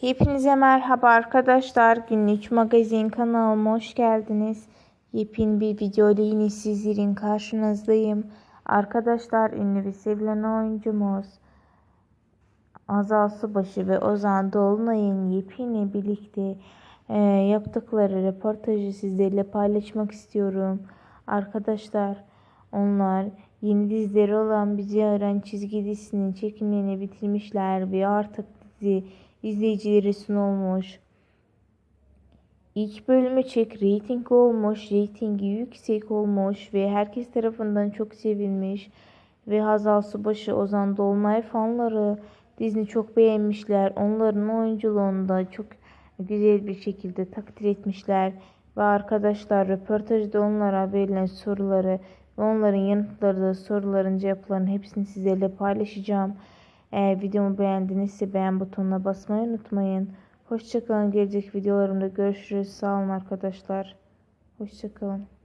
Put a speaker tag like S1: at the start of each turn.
S1: Hepinize merhaba arkadaşlar. Günlük magazin kanalıma hoş geldiniz. Yepyeni bir video ile yine sizlerin karşınızdayım. Arkadaşlar ünlü ve sevilen oyuncumuz Azal Subaşı ve Ozan Dolunay'ın yepyeni birlikte e, yaptıkları röportajı sizlerle paylaşmak istiyorum. Arkadaşlar onlar yeni dizileri olan Bizi Öğren çizgi dizisinin çekimlerini bitirmişler ve artık dizi izleyicilere sunulmuş. İlk bölümü çek reyting olmuş, reytingi yüksek olmuş ve herkes tarafından çok sevilmiş. Ve Hazal Subaşı, Ozan Dolunay fanları dizini çok beğenmişler. Onların oyunculuğunu da çok güzel bir şekilde takdir etmişler. Ve arkadaşlar röportajda onlara verilen soruları ve onların yanıtları da soruların cevaplarının hepsini sizlerle paylaşacağım. Eğer videomu beğendinizse beğen butonuna basmayı unutmayın. Hoşçakalın. Gelecek videolarımda görüşürüz. Sağ olun arkadaşlar. Hoşçakalın.